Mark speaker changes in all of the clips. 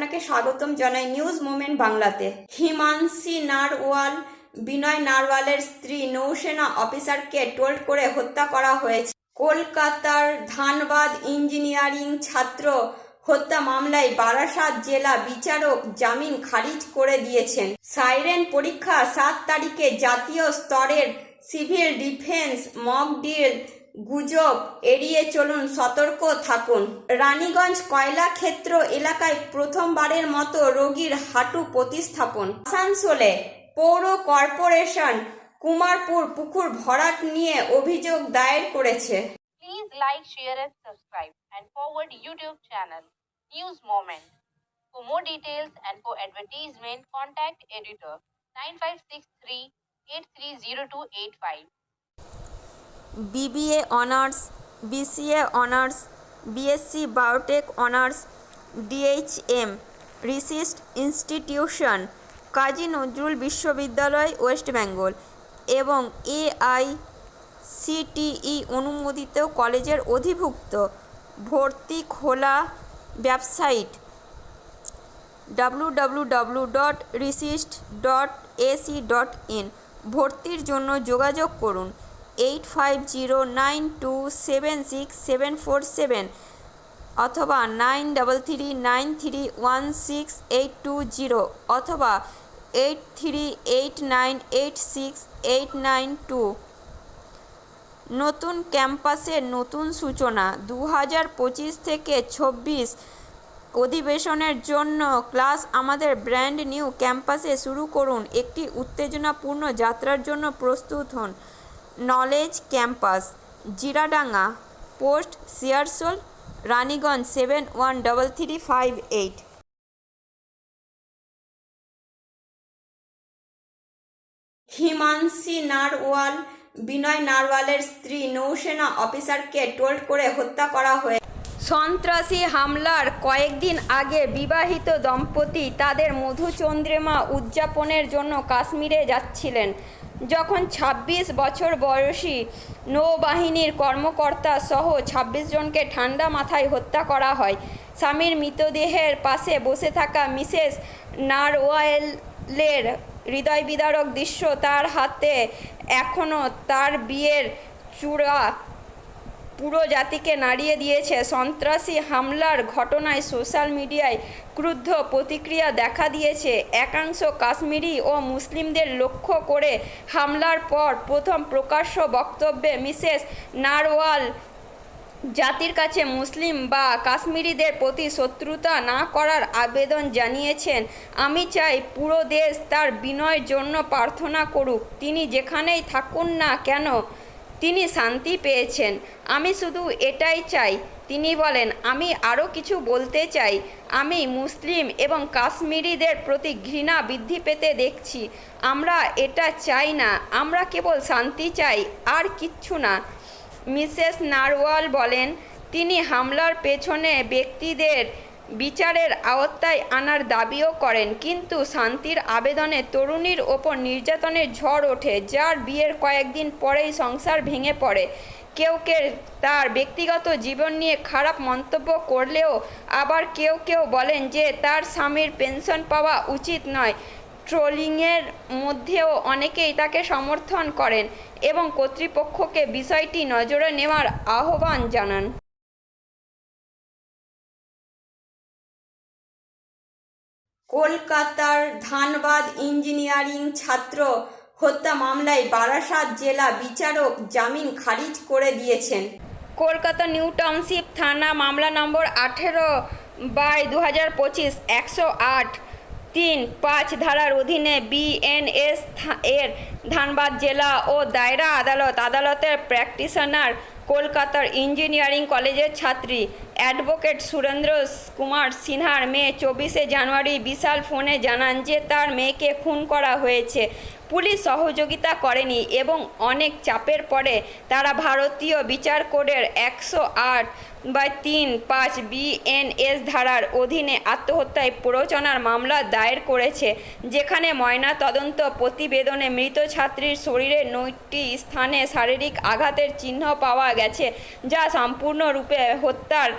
Speaker 1: আপনাকে স্বাগতম জানাই নিউজ মোমেন্ট বাংলাতে। হিমাংশী নারওয়াল, বিনয় নারওয়ালের স্ত্রী নৌসেনা অফিসারকে টোল্ড করে হত্যা করা হয়েছে। কলকাতার ধানবাদ ইঞ্জিনিয়ারিং ছাত্র হত্যা মামলায় বারাসাত জেলা বিচারক জামিন খারিজ করে দিয়েছেন। সাইরেন পরীক্ষা সাত তারিখে জাতীয় স্তরের সিভিল ডিফেন্স মক ডিল গুজব, এড়িয়ে চলুন, সতর্ক থাকুন। রানীগঞ্জ কয়লা ক্ষেত্র এলাকায় প্রথমবারের মতো রোগীর হাঁটু প্রতিস্থাপন। আসানসোলে পৌর কর্পোরেশন কুমারপুর পুকুর ভরাট নিয়ে অভিযোগ দায়ের করেছে।
Speaker 2: Please like share and subscribe and forward YouTube channel news moment for more details and for advertisement contact editor nine five six three eight three zero two eight five
Speaker 1: BBA honours, BCA honours, BSc biotech honours, DHM, resist institution, Kazi Nazrul বিশ্ববিদ্যালয়, West Bengal এবং AI CTE অনুমোদিত কলেজের অধিভুক্ত ভর্তি খোলা website www.resist.ac.in ভর্তির জন্য যোগাযোগ করুন। Eight five zero nine two seven six seven four seven অথবা nine double three nine three one six eight two zero অথবা eight three eight nine eight six eight nine two নতুন ক্যাম্পাসের নতুন সূচনা দু হাজার পঁচিশ থেকে ছব্বিশ অধিবেশনের জন্য ক্লাস আমাদের ব্র্যান্ড নিউ ক্যাম্পাসে শুরু করুন। একটি উত্তেজনাপূর্ণ যাত্রার জন্য প্রস্তুত হন। Knowledge campus Jiradanga post Searsole Raniganj seven one double three five eight. Himanshi Narwal Vinay নারওয়ালের স্ত্রী নৌসেনা অফিসারকে টোল্ড করে হত্যা করা হয়ে সন্ত্রাসী হামলার কয়েকদিন আগে বিবাহিত দম্পতি তাদের মধুচন্দ্রিমা উদযাপনের জন্য কাশ্মীরে যাচ্ছিলেন। যখন ২৬ বছর বয়সী নৌবাহিনীর কর্মকর্তা সহ ২৬ জনকে ঠান্ডা মাথায় হত্যা করা হয়, স্বামীর মৃতদেহের পাশে বসে থাকা মিসেস নারওয়ালের হৃদয় বিদারক দৃশ্য তার হাতে এখনও তার বিয়ের চূড়া পুরো জাতিকে নাড়িয়ে দিয়েছে সন্ত্রাসী হামলার ঘটনায় সোশ্যাল মিডিয়ায় ক্রুদ্ধ প্রতিক্রিয়া দেখা দিয়েছে। একাংশ কাশ্মীরি ও মুসলিমদের লক্ষ্য করে হামলার পর প্রথম প্রকাশ্য বক্তব্যে মিসেস নারওয়াল জাতির কাছে মুসলিম বা কাশ্মীরিদের প্রতি শত্রুতা না করার আবেদন জানিয়েছেন। আমি চাই পুরো দেশ তার বিনয়ের জন্য প্রার্থনা করুক। তিনি যেখানেই থাকুন না কেন তিনি শান্তি পেয়েছেন। আমি শুধু এটাই চাই। তিনি বলেন, আমি আরও কিছু বলতে চাই। আমি মুসলিম এবং কাশ্মীরিদের প্রতি ঘৃণা বৃদ্ধি পেতে দেখছি। আমরা এটা চাই না। আমরা কেবল শান্তি চাই, আর কিচ্ছু না। মিসেস নারওয়াল বলেন, তিনি হামলার পেছনে ব্যক্তিদের বিচারের আওতায় আনার দাবিও করেন, কিন্তু শান্তির আবেদনে তরুণীর ওপর নির্যাতনের ঝড় ওঠে, যার বিয়ের কয়েকদিন পরেই সংসার ভেঙে পড়ে। কেউ কেউ তার ব্যক্তিগত জীবন নিয়ে খারাপ মন্তব্য করলেও আবার কেউ কেউ বলেন যে তার স্বামীর পেনশন পাওয়া উচিত নয়। ট্রোলিংয়ের মধ্যেও অনেকেই তাকে সমর্থন করেন এবং কর্তৃপক্ষকে বিষয়টি নজরে নেওয়ার আহ্বান জানান। কলকাতার ধানবাদ ইঞ্জিনিয়ারিং ছাত্র হত্যা মামলায় বারাসাত জেলা বিচারক জামিন খারিজ করে দিয়েছেন। কলকাতা নিউ টাউনশিপ থানা মামলা নম্বর আঠেরো বাই দু হাজার পঁচিশ একশো আট তিন পাঁচ ধারার অধীনে বিএনএস এর ধানবাদ জেলা ও দায়রা আদালত, আদালতের প্র্যাকটিশনার কলকাতার ইঞ্জিনিয়ারিং কলেজের ছাত্রী অ্যাডভোকেট সুরেন্দ্র কুমার সিনহার মেয়ে চব্বিশে জানুয়ারি বিশাল ফোনে জানান যে তার মেয়েকে খুন করা হয়েছে। পুলিশ সহযোগিতা করেনি এবং অনেক চাপের পরে তারা ভারতীয় বিচার কোডের একশো আট বা তিন পাঁচ বিএনএস ধারার অধীনে আত্মহত্যায় প্ররোচনার মামলা দায়ের করেছে, যেখানে ময়না তদন্ত প্রতিবেদনে মৃত ছাত্রীর শরীরে নয়টি স্থানে শারীরিক আঘাতের চিহ্ন পাওয়া গেছে, যা সম্পূর্ণরূপে হত্যার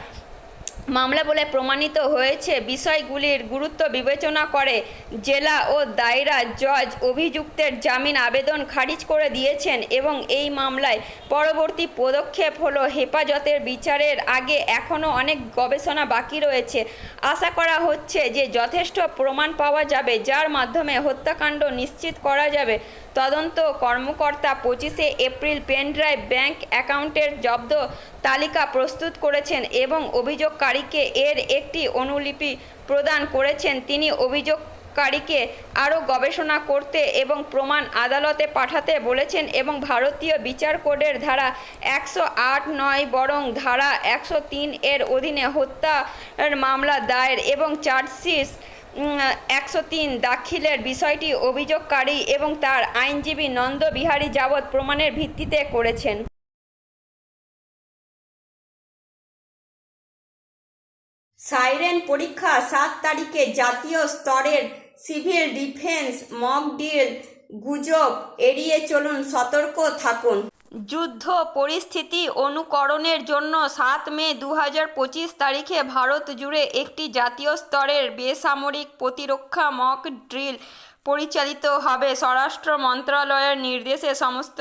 Speaker 1: মামলা বলে প্রমাণিত হয়েছে। বিষয়গুলির গুরুত্ব বিবেচনা করে জেলা ও দায়রা জজ অভিযুক্তের জামিন আবেদন খারিজ করে দিয়েছেন এবং এই মামলায় পরবর্তী পদক্ষেপ হলো হেফাজতের বিচারের। আগে এখনও অনেক গবেষণা বাকি রয়েছে। আশা করা হচ্ছে যে যথেষ্ট প্রমাণ পাওয়া যাবে, যার মাধ্যমে হত্যাকাণ্ড নিশ্চিত করা যাবে। তদন্ত কর্মকর্তা পঁচিশে এপ্রিল পেনড্রাইভ ব্যাংক অ্যাকাউন্টের জব্দ তালিকা প্রস্তুত করেছেন এবং অভিযোগকারীকে এর একটি অনুলিপি প্রদান করেছেন। তিনি অভিযোগকারীকে আরও গবেষণা করতে এবং প্রমাণ আদালতে পাঠাতে বলেছেন এবং ভারতীয় বিচার কোডের ধারা একশো আট নয় বরং ধারা একশো তিন এর অধীনে হত্যার মামলা দায়ের এবং চার্জশিট একশো তিন দাখিলের বিষয়টি অভিযোগকারী এবং তার আইনজীবী নন্দ বিহারী যাবৎ প্রমাণের ভিত্তিতে করেছেন। সাইরেন পরীক্ষা সাত তারিখে জাতীয় স্তরের সিভিল ডিফেন্স মক ডিল গুজব এড়িয়ে চলুন সতর্ক থাকুন। যুদ্ধ পরিস্থিতি অনুকরণের জন্য সাত মে দু হাজার পঁচিশ তারিখে ভারত জুড়ে একটি জাতীয় স্তরের বেসামরিক প্রতিরক্ষা মক ড্রিল পরিচালিত হবে। স্বরাষ্ট্র মন্ত্রণালয়ের নির্দেশে সমস্ত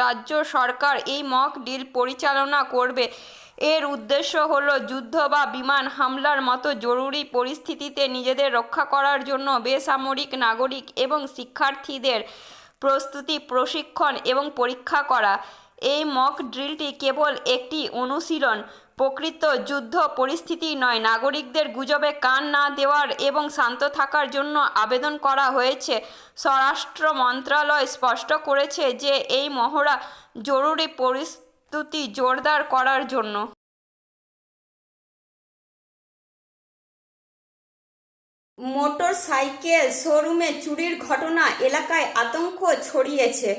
Speaker 1: রাজ্য সরকার এই মক ড্রিল পরিচালনা করবে। এর উদ্দেশ্য হলো যুদ্ধ বা বিমান হামলার মতো জরুরি পরিস্থিতিতে নিজেদের রক্ষা করার জন্য বেসামরিক নাগরিক এবং শিক্ষার্থীদের প্রস্তুতি, প্রশিক্ষণ এবং পরীক্ষা করা। এই মক ড্রিলটি কেবল একটি অনুশীলন, প্রকৃত যুদ্ধ পরিস্থিতি নয়। নাগরিকদের গুজবে কান না দেওয়ার এবং শান্ত থাকার জন্য আবেদন করা হয়েছে। স্বরাষ্ট্র মন্ত্রণালয় স্পষ্ট করেছে যে এই মহড়া জরুরি পরিস্থিতি জোরদার করার জন্য। মোটর সাইকেল শোরুমে চুরির ঘটনা এলাকায় আতঙ্ক ছড়িয়েছে।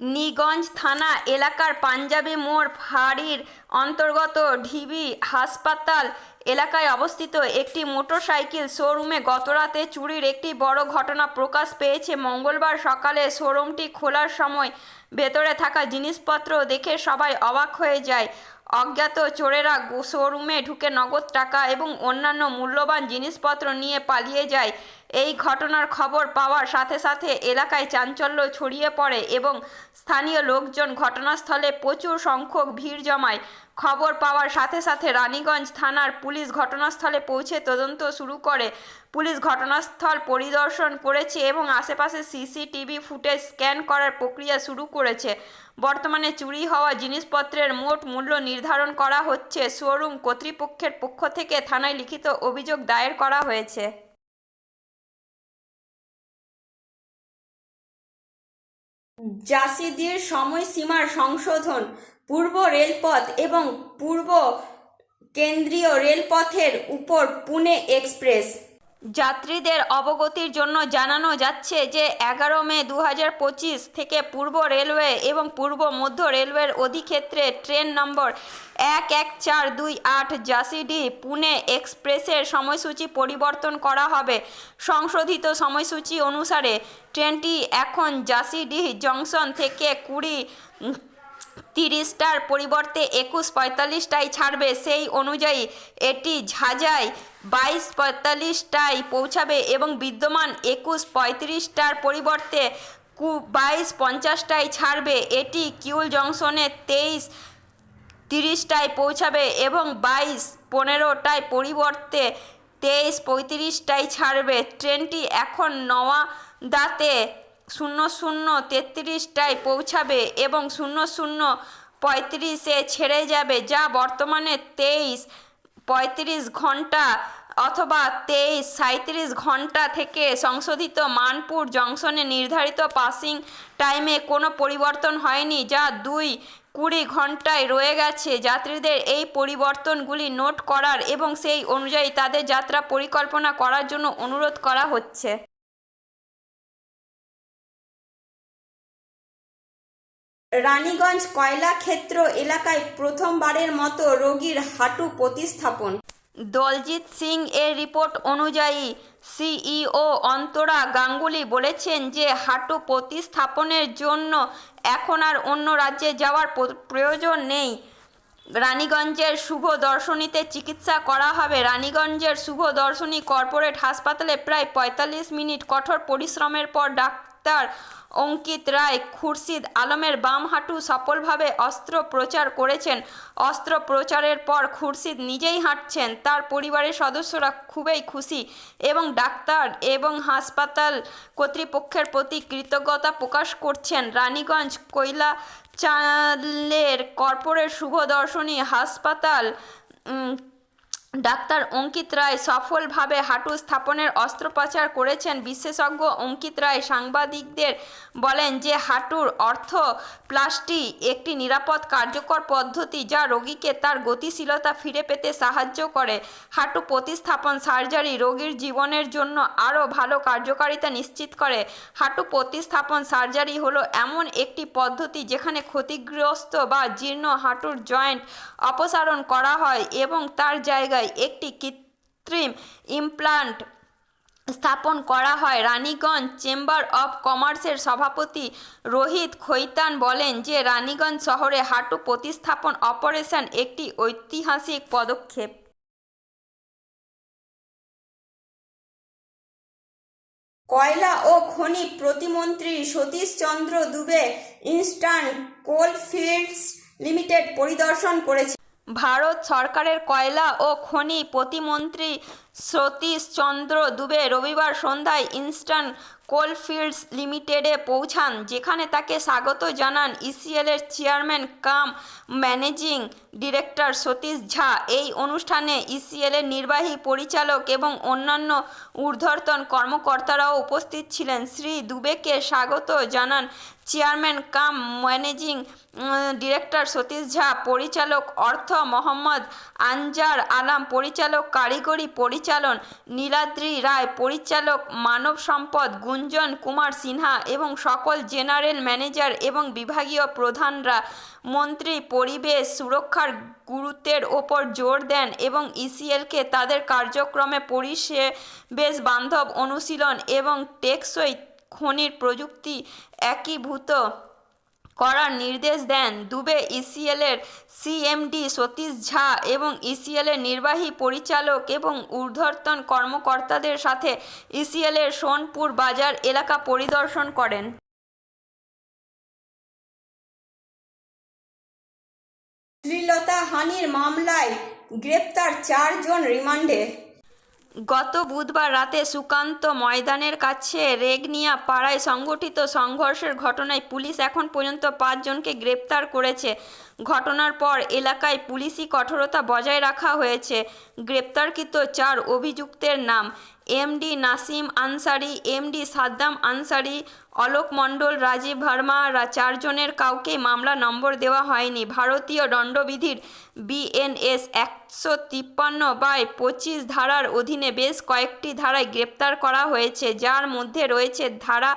Speaker 1: নিগঞ্জ থানা এলাকার পাঞ্জাবি মোড় ফাঁড়ির অন্তর্গত ঢিবি হাসপাতাল এলাকায় অবস্থিত একটি মোটরসাইকেল শোরুমে গতরাতে চুরির একটি বড় ঘটনা প্রকাশ পেয়েছে। মঙ্গলবার সকালে শোরুমটি খোলার সময় ভেতরে থাকা জিনিসপত্র দেখে সবাই অবাক হয়ে যায়। অজ্ঞাত চোরেরা শোরুমে ঢুকে নগদ টাকা এবং অন্যান্য মূল্যবান জিনিসপত্র নিয়ে পালিয়ে যায়। এই ঘটনার খবর পাওয়ার সাথে সাথে এলাকায় চাঞ্চল্য ছড়িয়ে পড়ে এবং স্থানীয় লোকজন ঘটনাস্থলে প্রচুর সংখ্যক ভিড় জমায়। খবর পাওয়ার সাথে সাথে রানীগঞ্জ থানার পুলিশ ঘটনাস্থলে পৌঁছে তদন্ত শুরু করে। পুলিশ ঘটনাস্থল পরিদর্শন করেছে এবং আশেপাশে সিসিটিভি ফুটেজ স্ক্যান করার প্রক্রিয়া শুরু করেছে। বর্তমানে চুরি হওয়া জিনিসপত্রের মোট মূল্য নির্ধারণ করা হচ্ছে শোরুম কর্তৃপক্ষের পক্ষ থেকে থানায় লিখিত অভিযোগ দায়ের করা হয়েছে। জাসিদির সময়সীমার সংশোধন। পূর্ব রেলপথ এবং পূর্ব কেন্দ্রীয় রেলপথের উপর পুনে এক্সপ্রেস। যাত্রীদের অবগতির জন্য জানানো যাচ্ছে যে এগারো মে দু হাজার পঁচিশ থেকে পূর্ব রেলওয়ে এবং পূর্ব মধ্য রেলওয়ের অধিক্ষেত্রে ট্রেন নম্বর এক এক চার দুই আট জাসিডি পুনে এক্সপ্রেসের সময়সূচি পরিবর্তন করা হবে। সংশোধিত সময়সূচি অনুসারে ট্রেনটি এখন জাসিডি জংশন থেকে কুড়ি তিরিশটার পরিবর্তে একুশ পঁয়তাল্লিশটায় ছাড়বে। সেই অনুযায়ী এটি ঝাঁঝাই বাইশ পঁয়তাল্লিশটায় পৌঁছাবে এবং বিদ্যমান একুশ পঁয়ত্রিশটার পরিবর্তে কু বাইশ পঞ্চাশটায় ছাড়বে। এটি কিউল জংশনে তেইশ তিরিশটায় পৌঁছাবে এবং বাইশ পনেরোটায় পরিবর্তে তেইশ পঁয়ত্রিশটায় ছাড়বে। ট্রেনটি এখন নওয়াদাতে শূন্য শূন্য তেত্রিশটায় পৌঁছাবে এবং শূন্য শূন্য পঁয়ত্রিশে ছেড়ে যাবে যা বর্তমানে তেইশ, পঁয়ত্রিশ ঘণ্টা অথবা তেইশ সাঁত্রিশ ঘণ্টা থেকে সংশোধিত মানপুর জংশনে নির্ধারিত পাসিং টাইমে কোনো পরিবর্তন হয়নি যা দুই কুড়ি ঘন্টায় রয়ে গেছে। যাত্রীদের এই পরিবর্তনগুলি নোট করার এবং সেই অনুযায়ী তাদের যাত্রা পরিকল্পনা করার জন্য অনুরোধ করা হচ্ছে। রানীগঞ্জ কয়লা ক্ষেত্র এলাকায় প্রথমবারের মতো রোগীর হাঁটু প্রতিস্থাপন। দলজিৎ সিং এর রিপোর্ট অনুযায়ী সিইও অন্তরা গাঙ্গুলি বলেছেন যে হাঁটু প্রতিস্থাপনের জন্য এখন আর অন্য রাজ্যে যাওয়ার প্রয়োজন নেই। রানীগঞ্জের শুভ দর্শনীতে চিকিৎসা করা হবে। রানীগঞ্জের শুভ দর্শনী কর্পোরেট হাসপাতালে প্রায় পঁয়তাল্লিশ মিনিট কঠোর পরিশ্রমের পর ডাক্তার অঙ্কিত রায় খুরশিদ আলমের বাম হাঁটু সফলভাবে অস্ত্রোপচার করেছেন। অস্ত্রোপচারের পর খুরশিদ নিজেই হাঁটছেন। তার পরিবারের সদস্যরা খুবই খুশি এবং ডাক্তার এবং হাসপাতাল কর্তৃপক্ষের প্রতি কৃতজ্ঞতা প্রকাশ করছেন। রানীগঞ্জ কৈলা চালের কর্পোরেট শুভ দর্শনী হাসপাতাল ডাক্তার অঙ্কিত রায় সফলভাবে হাঁটু স্থাপনের অস্ত্রোপচার করেছেন। বিশেষজ্ঞ অঙ্কিত রায় সাংবাদিকদের বলেন যে, হাঁটুর অর্থ প্লাস্টি একটি নিরাপদ কার্যকর পদ্ধতি যা রোগীকে তার গতিশীলতা ফিরে পেতে সাহায্য করে। হাঁটু প্রতিস্থাপন সার্জারি রোগীর জীবনের জন্য আরও ভালো কার্যকারিতা নিশ্চিত করে। হাঁটু প্রতিস্থাপন সার্জারি হলো এমন একটি পদ্ধতি যেখানে ক্ষতিগ্রস্ত বা জীর্ণ হাঁটুর জয়েন্ট অপসারণ করা হয় এবং তার জায়গায় একটি কৃত্রিম ইমপ্লান্ট স্থাপন করা হয়। রানীগঞ্জ চেম্বার অব কমার্সের সভাপতি রোহিত খৈতান বলেন যে, রানীগঞ্জ শহরে হাঁটু প্রতিস্থাপন অপারেশন একটি ঐতিহাসিক পদক্ষেপ। কয়লা ও খনি প্রতিমন্ত্রী সতীশ চন্দ্র দুবে ইনস্টান্ট কোল ফিল্ডস লিমিটেড পরিদর্শন করেছে। ভারত সরকারের কয়লা ও খনি প্রতিমন্ত্রী সতীশ চন্দ্র দুবে রবিবার সন্ধ্যায় ইনস্টান্ট কোলফিল্ডস লিমিটেডে পৌঁছান, যেখানে তাকে স্বাগত জানান ইসিএলের chairman cum managing director Satish Jha. এই অনুষ্ঠানে ইসিএলের নির্বাহী পরিচালক এবং অন্যান্য ঊর্ধ্বতন কর্মকর্তারাও উপস্থিত ছিলেন। শ্রী দুবেকে স্বাগত জানান chairman cum managing director Satish Jha, পরিচালক অর্থ মোহাম্মদ আনজার আলাম, পরিচালক কারিগরি পরিচালন নীলাদ্রি রায়, পরিচালক মানব সম্পদ গুঞ্জন কুমার সিনহা এবং সকল জেনারেল ম্যানেজার এবং বিভাগীয় প্রধানরা মন্ত্রী পরিবেশ সুরক্ষার গুরুত্বের ওপর জোর দেন এবং ইসিএলকে তাদের কার্যক্রমে পরিবেশ বান্ধব অনুশীলন এবং টেকসই খনির প্রযুক্তি একীভূত করার নির্দেশ দেন দুবে ইসিএলের সিএমডি সতীশ ঝা এবং ইসিএলের নির্বাহী পরিচালক এবং ঊর্ধ্বতন কর্মকর্তাদের সাথে ইসিএলের সোনপুর বাজার এলাকা পরিদর্শন করেন। শ্লীলতা হানির মামলায় গ্রেপ্তার চারজন রিমান্ডে। গত বুধবার রাতে সুকান্ত ময়দানের কাছে রেগনিয়া পাড়ায় সংগঠিত সংঘর্ষের ঘটনায় পুলিশ এখন পর্যন্ত পাঁচজনকে গ্রেপ্তার করেছে। ঘটনার পর এলাকায় পুলিশি কঠোরতা বজায় রাখা হয়েছে। গ্রেপ্তারকৃত চার অভিযুক্তের নাম। এমডি নাসিম আনসারি এমডি সাদ্দাম আনসারি অলোক মণ্ডল রাজীব ভার্মা চারজনের কাউকে মামলা নম্বর দেওয়া হয়নি। ভারতীয় দণ্ডবিধির বিএনএস একশো তিপ্পান্ন বাই পঁচিশ ধারার অধীনে বেশ কয়েকটি ধারায় গ্রেপ্তার করা হয়েছে, যার মধ্যে রয়েছে ধারা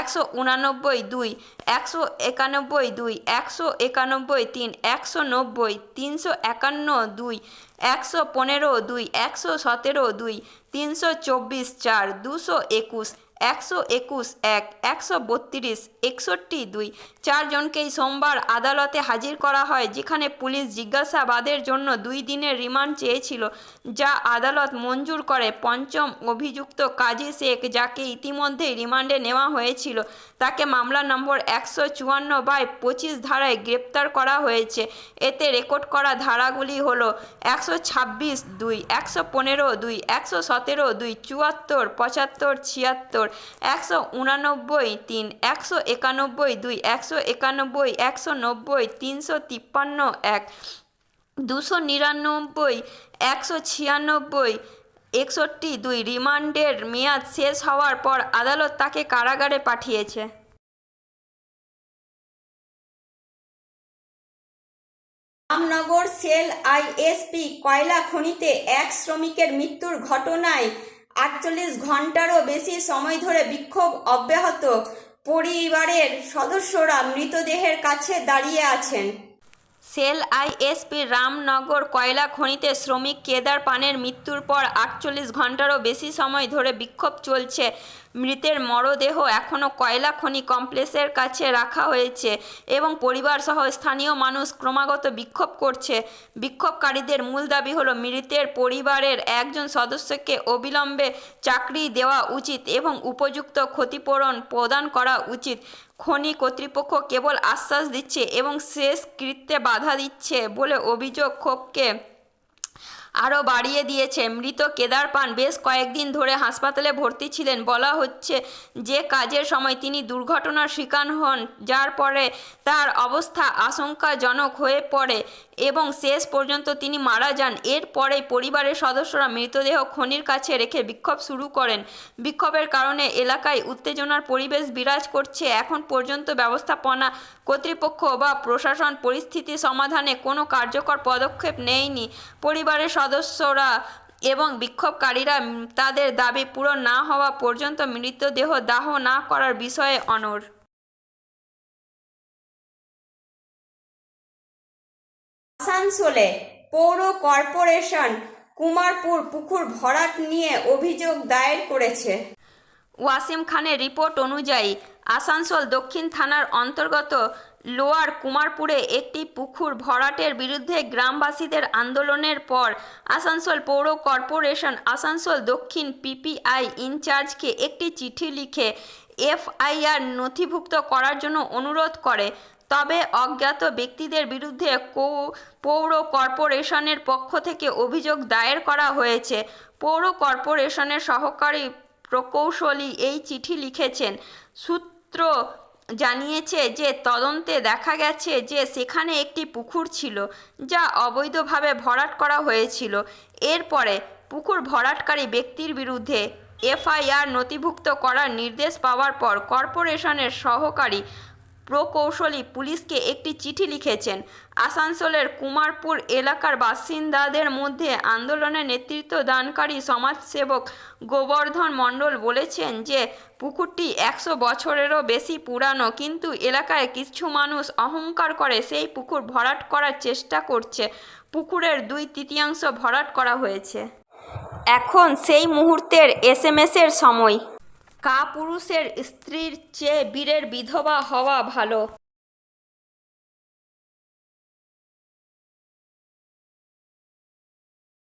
Speaker 1: একশো উনানব্বই দুই, একশো একানব্বই দুই, একশো একানব্বই তিন, একশো নব্বই, তিনশো একান্ন দুই একশো পনেরো দুই, একশো সতেরো দুই, তিনশো চব্বিশ চার, দুশো একুশ, একশো একুশ এক, একশো বত্রিশ, একষট্টি দুই। চারজনকেই সোমবার আদালতে হাজির করা হয়, যেখানে পুলিশ জিজ্ঞাসাবাদের জন্য দুই দিনের রিমান্ড চেয়েছিল, যা আদালত মঞ্জুর করে। পঞ্চম অভিযুক্ত কাজী শেখ, যাকে ইতিমধ্যেই রিমান্ডে নেওয়া হয়েছিল তাকে মামলা নম্বর একশো চুয়ান্ন বাই পঁচিশ ধারায় গ্রেপ্তার করা হয়েছে। এতে রেকর্ড করা ধারাগুলি হল একশো ছাব্বিশ দুই, একশো পনেরো দুই, একশো সতেরো দুই, চুয়াত্তর, পঁচাত্তর, ছিয়াত্তর, একশো উনানব্বই তিন, একশো একানব্বই দুই, একশো একানব্বই, একশো নব্বই, তিনশো তিপ্পান্ন এক, দুশো নিরানব্বই, একশো ছিয়ানব্বই একষট্টি দুই রিমান্ডের মেয়াদ শেষ হওয়ার পর আদালত তাকে কারাগারে পাঠিয়েছে। রামনগর সেল আইএসপি কয়লা খনিতে এক শ্রমিকের মৃত্যুর ঘটনায় আটচল্লিশ ঘন্টারও বেশি সময় ধরে বিক্ষোভ অব্যাহত। পরিবারের সদস্যরা মৃতদেহের কাছে দাঁড়িয়ে আছেন। সেল আইএসপি রামনগর কয়লা খনিতে শ্রমিক কেদার পানের মৃত্যুর পর আটচল্লিশ ঘন্টারও বেশি সময় ধরে বিক্ষোভ চলছে। মৃতের মরদেহ এখনও কয়লা খনি কমপ্লেক্সের কাছে রাখা হয়েছে এবং পরিবারসহ স্থানীয় মানুষ ক্রমাগত বিক্ষোভ করছে। বিক্ষোভকারীদের মূল দাবি হলো, মৃতের পরিবারের একজন সদস্যকে অবিলম্বে চাকরি দেওয়া উচিত এবং উপযুক্ত ক্ষতিপূরণ প্রদান করা উচিত। খনি কর্তৃপক্ষ কেবল আশ্বাস দিচ্ছে এবং শেষ কৃত্যে বাধা দিচ্ছে বলে অভিযোগ ক্ষোভকে আরও বাড়িয়ে দিয়েছে। মৃত কেদার পান বেশ কয়েকদিন ধরে হাসপাতালে ভর্তি ছিলেন। বলা হচ্ছে যে কাজের সময় তিনি দুর্ঘটনার শিকার হন, যার পরে তার অবস্থা আশঙ্কাজনক হয়ে পড়ে এবং শেষ পর্যন্ত তিনি মারা যান। এরপরেই পরিবারের সদস্যরা মৃতদেহ খনির কাছে রেখে বিক্ষোভ শুরু করেন। বিক্ষোভের কারণে এলাকায় উত্তেজনার পরিবেশ বিরাজ করছে। এখন পর্যন্ত ব্যবস্থাপনা কর্তৃপক্ষ বা প্রশাসন পরিস্থিতি সমাধানে কোনো কার্যকর পদক্ষেপ নেয়নি। পরিবারের সদস্যরা এবং বিক্ষোভকারীরা তাদের দাবি পূরণ না হওয়া পর্যন্ত মৃতদেহ দাহ না করার বিষয়ে অনড়। আসানসোলে পৌর কর্পোরেশন কুমারপুর পুকুর ভরাট নিয়ে অভিযোগ দায়ের করেছে। ওয়াসিম খানের রিপোর্ট অনুযায়ী আসানসোল দক্ষিণ থানার অন্তর্গত লোয়ার কুমারপুরে একটি পুকুর ভরাটের বিরুদ্ধে গ্রামবাসীদের আন্দোলনের পর আসানসোল পৌর কর্পোরেশন আসানসোল দক্ষিণ পিপিআই ইনচার্জকে একটি চিঠি লিখে এফআইআর নথিভুক্ত করার জন্য অনুরোধ করে। তবে অজ্ঞাত ব্যক্তিদের বিরুদ্ধে পৌর কর্পোরেশনের পক্ষ থেকে অভিযোগ দায়ের করা হয়েছে। পৌর কর্পোরেশনের সহকারী প্রকৌশলী এই চিঠি লিখেছেন, সূত্র জানিয়েছে যে তদন্তে দেখা গেছে যে সেখানে একটি পুকুর ছিল, যা অবৈধভাবে ভরাট করা হয়েছিল। এরপরে পুকুর ভরাটকারী ব্যক্তির বিরুদ্ধে এফআইআর নথিভুক্ত করার নির্দেশ পাওয়ার পর কর্পোরেশনের সহকারী প্রকৌশলী পুলিশকে একটি চিঠি লিখেছেন। আসানসোলের কুমারপুর এলাকার বাসিন্দাদের মধ্যে আন্দোলনে নেতৃত্ব দানকারী সমাজসেবক গোবর্ধন মণ্ডল বলেছেন যে, পুকুরটি একশো বছরেরও বেশি পুরানো, কিন্তু এলাকায় কিছু মানুষ অহংকার করে সেই পুকুর ভরাট করার চেষ্টা করছে। পুকুরের দুই তৃতীয়াংশ ভরাট করা হয়েছে। এখন সেই মুহূর্তের এস এসএমএসের সময়। কাপুরুষের স্ত্রীর চেয়ে বীরের বিধবা হওয়া ভালো।